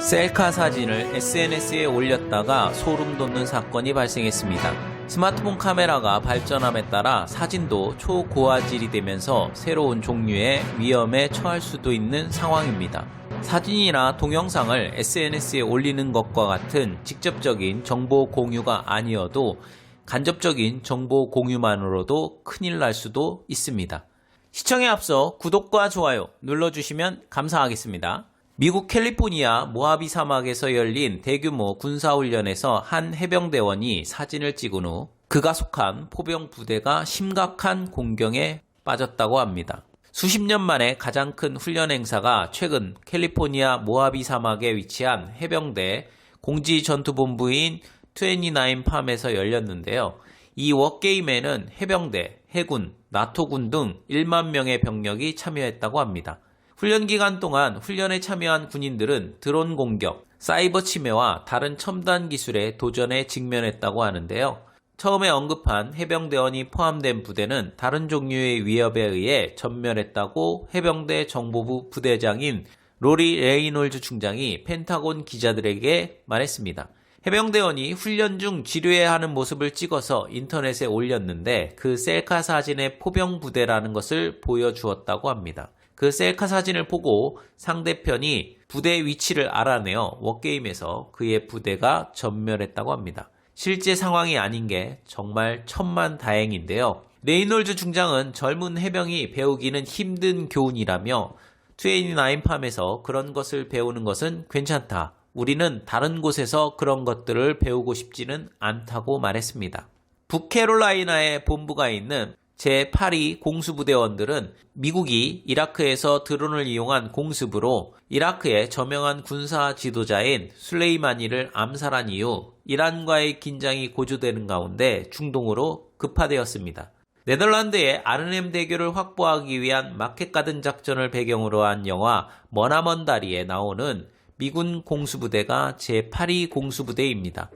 셀카 사진을 SNS에 올렸다가 소름 돋는 사건이 발생했습니다. 스마트폰 카메라가 발전함에 따라 사진도 초고화질이 되면서 새로운 종류의 위험에 처할 수도 있는 상황입니다. 사진이나 동영상을 SNS에 올리는 것과 같은 직접적인 정보 공유가 아니어도 간접적인 정보 공유만으로도 큰일 날 수도 있습니다. 시청에 앞서 구독과 좋아요 눌러주시면 감사하겠습니다. 미국 캘리포니아 모하비 사막에서 열린 대규모 군사훈련에서 한 해병대원이 사진을 찍은 후 그가 속한 포병 부대가 심각한 공경에 빠졌다고 합니다. 수십 년 만에 가장 큰 훈련 행사가 최근 캘리포니아 모하비 사막에 위치한 해병대 공지전투본부인 29팜에서 열렸는데요. 이 워게임에는 해병대, 해군, 나토군 등 1만 명의 병력이 참여했다고 합니다. 훈련 기간 동안 훈련에 참여한 군인들은 드론 공격, 사이버 침해와 다른 첨단 기술의 도전에 직면했다고 하는데요. 처음에 언급한 해병대원이 포함된 부대는 다른 종류의 위협에 의해 전멸했다고 해병대 정보부 부대장인 로리 레이놀즈 중장이 펜타곤 기자들에게 말했습니다. 해병대원이 훈련 중 지뢰해야 하는 모습을 찍어서 인터넷에 올렸는데 그 셀카 사진의 포병 부대라는 것을 보여주었다고 합니다. 그 셀카 사진을 보고 상대편이 부대 위치를 알아내어 워게임에서 그의 부대가 전멸했다고 합니다. 실제 상황이 아닌 게 정말 천만 다행인데요. 레이놀즈 중장은 젊은 해병이 배우기는 힘든 교훈이라며 29팜에서 그런 것을 배우는 것은 괜찮다. 우리는 다른 곳에서 그런 것들을 배우고 싶지는 않다고 말했습니다. 북캐롤라이나에 본부가 있는 제8위 공수부대원들은 미국이 이라크에서 드론을 이용한 공습으로 이라크의 저명한 군사 지도자인 술레이마니를 암살한 이후 이란과의 긴장이 고조되는 가운데 중동으로 급파되었습니다. 네덜란드의 아르넴 대교를 확보하기 위한 마켓 가든 작전을 배경으로 한 영화 머나먼 다리에 나오는 미군 공수부대가 제8위 공수부대입니다.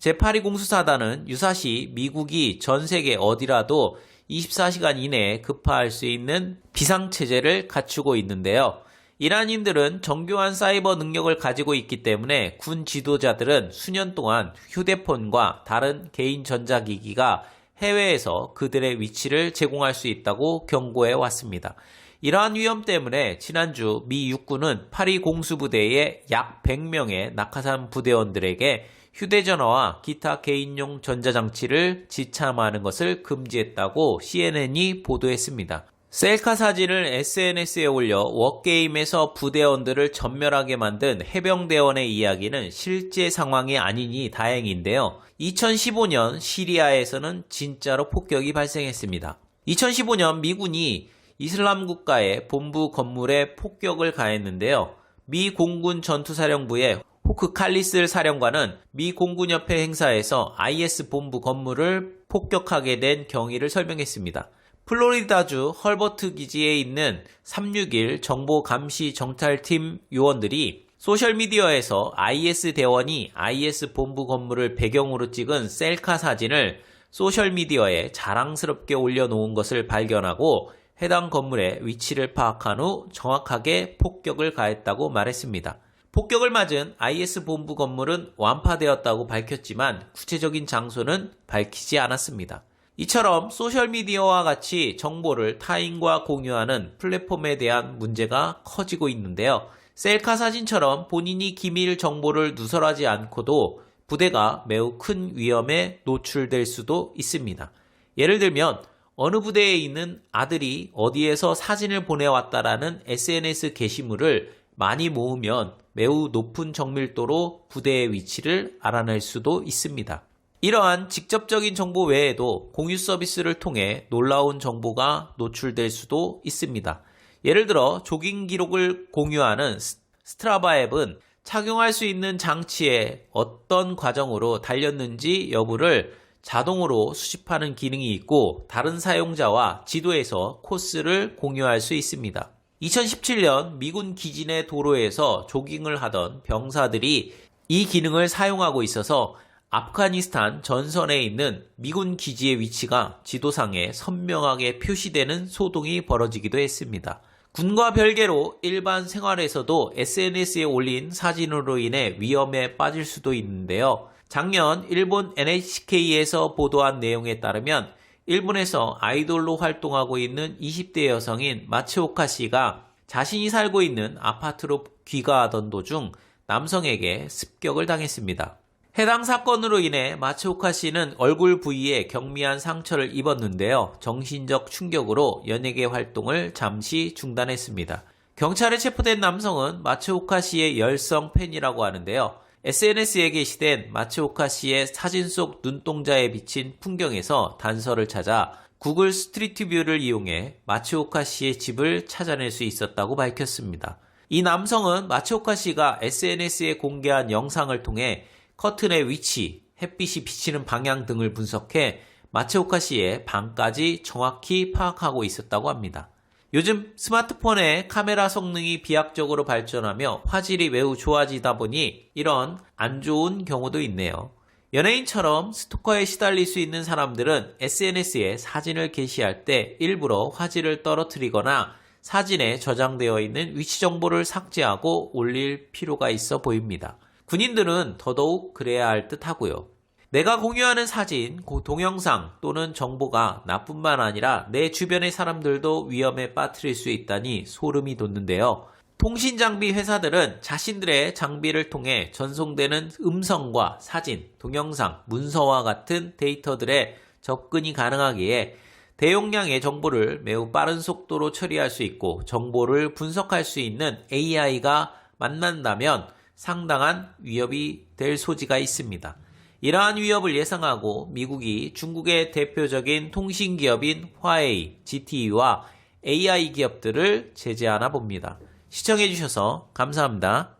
제8위 공수사단은 유사시 미국이 전 세계 어디라도 24시간 이내에 급파할 수 있는 비상체제를 갖추고 있는데요. 이란인들은 정교한 사이버 능력을 가지고 있기 때문에 군 지도자들은 수년 동안 휴대폰과 다른 개인 전자기기가 해외에서 그들의 위치를 제공할 수 있다고 경고해 왔습니다. 이러한 위험 때문에 지난주 미 육군은 파리 공수부대의 약 100명의 낙하산 부대원들에게 휴대전화와 기타 개인용 전자장치를 지참하는 것을 금지했다고 CNN이 보도했습니다. 셀카 사진을 SNS에 올려 워게임에서 부대원들을 전멸하게 만든 해병대원의 이야기는 실제 상황이 아니니 다행인데요. 2015년 시리아에서는 진짜로 폭격이 발생했습니다. 2015년 미군이 이슬람 국가의 본부 건물에 폭격을 가했는데요. 미 공군 전투사령부의 호크 칼리스 사령관은 미 공군협회 행사에서 IS 본부 건물을 폭격하게 된 경위를 설명했습니다. 플로리다주 헐버트 기지에 있는 361 정보 감시 정찰팀 요원들이 소셜미디어에서 IS 대원이 IS 본부 건물을 배경으로 찍은 셀카 사진을 소셜미디어에 자랑스럽게 올려놓은 것을 발견하고 해당 건물의 위치를 파악한 후 정확하게 폭격을 가했다고 말했습니다. 폭격을 맞은 IS 본부 건물은 완파되었다고 밝혔지만 구체적인 장소는 밝히지 않았습니다. 이처럼 소셜미디어와 같이 정보를 타인과 공유하는 플랫폼에 대한 문제가 커지고 있는데요. 셀카 사진처럼 본인이 기밀 정보를 누설하지 않고도 부대가 매우 큰 위험에 노출될 수도 있습니다. 예를 들면 어느 부대에 있는 아들이 어디에서 사진을 보내왔다라는 SNS 게시물을 많이 모으면 매우 높은 정밀도로 부대의 위치를 알아낼 수도 있습니다. 이러한 직접적인 정보 외에도 공유 서비스를 통해 놀라운 정보가 노출될 수도 있습니다. 예를 들어 조깅 기록을 공유하는 스트라바 앱은 착용할 수 있는 장치에 어떤 과정으로 달렸는지 여부를 자동으로 수집하는 기능이 있고 다른 사용자와 지도에서 코스를 공유할 수 있습니다. 2017년 미군 기지 내 도로에서 조깅을 하던 병사들이 이 기능을 사용하고 있어서 아프가니스탄 전선에 있는 미군 기지의 위치가 지도상에 선명하게 표시되는 소동이 벌어지기도 했습니다. 군과 별개로 일반 생활에서도 SNS에 올린 사진으로 인해 위험에 빠질 수도 있는데요. 작년 일본 NHK에서 보도한 내용에 따르면 일본에서 아이돌로 활동하고 있는 20대 여성인 마츠오카 씨가 자신이 살고 있는 아파트로 귀가하던 도중 남성에게 습격을 당했습니다. 해당 사건으로 인해 마츠오카 씨는 얼굴 부위에 경미한 상처를 입었는데요. 정신적 충격으로 연예계 활동을 잠시 중단했습니다. 경찰에 체포된 남성은 마츠오카 씨의 열성 팬이라고 하는데요. SNS에 게시된 마츠오카 씨의 사진 속 눈동자에 비친 풍경에서 단서를 찾아 구글 스트리트 뷰를 이용해 마츠오카 씨의 집을 찾아낼 수 있었다고 밝혔습니다. 이 남성은 마츠오카 씨가 SNS에 공개한 영상을 통해 커튼의 위치, 햇빛이 비치는 방향 등을 분석해 마츠오카 씨의 방까지 정확히 파악하고 있었다고 합니다. 요즘 스마트폰의 카메라 성능이 비약적으로 발전하며 화질이 매우 좋아지다 보니 이런 안 좋은 경우도 있네요. 연예인처럼 스토커에 시달릴 수 있는 사람들은 SNS에 사진을 게시할 때 일부러 화질을 떨어뜨리거나 사진에 저장되어 있는 위치 정보를 삭제하고 올릴 필요가 있어 보입니다. 군인들은 더더욱 그래야 할 듯 하고요. 내가 공유하는 사진, 고- 동영상 또는 정보가 나뿐만 아니라 내 주변의 사람들도 위험에 빠뜨릴 수 있다니 소름이 돋는데요. 통신 장비 회사들은 자신들의 장비를 통해 전송되는 음성과 사진, 동영상, 문서와 같은 데이터들의 접근이 가능하기에 대용량의 정보를 매우 빠른 속도로 처리할 수 있고 정보를 분석할 수 있는 AI가 만난다면 상당한 위협이 될 소지가 있습니다. 이러한 위협을 예상하고 미국이 중국의 대표적인 통신 기업인 화웨이, GTE와 AI 기업들을 제재하나 봅니다. 시청해주셔서 감사합니다.